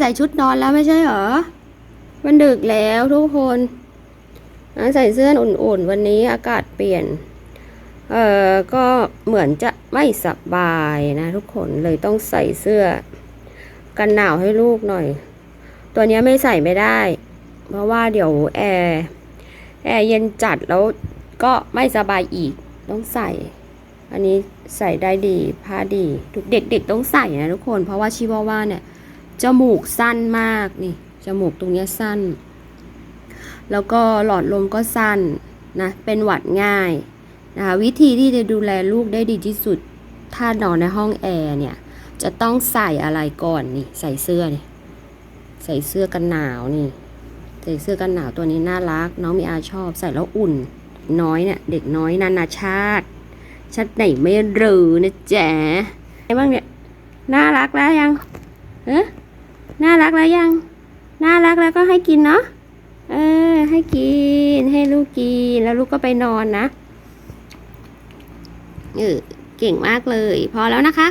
ใส่ชุดนอนแล้วไม่ใช่เหรอ มันดึกแล้วทุกคนอะใส่เสื้ออุ่นๆ วันนี้อากาศเปลี่ยน เอ่อ ก็เหมือนจะไม่สบายนะทุกคนเลยต้องใส่เสื้อ กันหนาวให้ลูกหน่อย ตัวนี้ไม่ใส่ไม่ได้ เพราะว่าเดี๋ยวแอร์แอร์เย็นจัดแล้วก็ไม่สบายอีกต้องใส่ อันนี้ใส่ได้ดีผ้าดีเด็กๆต้องใส่นะทุกคน เพราะว่าชิวาว่าเนี่ย จมูกสั้นมากนี่จมูกตรงนี้สั้น แล้วก็หลอดลมก็สั้นนะเป็นหวัดง่ายนะคะวิธีที่จะดูแลลูกได้ดีที่สุด ถ้านอนในห้องแอร์เนี่ยจะต้องใส่อะไรก่อนนี่ใส่เสื้อนี่ใส่เสื้อกันหนาวนี่ ใส่เสื้อกันหนาวตัวนี้น่ารัก น้องมีอาชอบใส่แล้วอุ่น น้อยเนี่ยเด็กน้อยนานาชาติชาติไหนไม่รู้นะแจ๊ะไงบ้างเนี่ยน่ารักแล้วยังเอ๊ะ น่ารักแล้วยัง น่ารักแล้วก็ให้กินเนาะ เออ ให้กิน ให้ลูกกิน แล้วลูกก็ไปนอนนะ เออ เก่งมากเลย พอแล้วนะคะ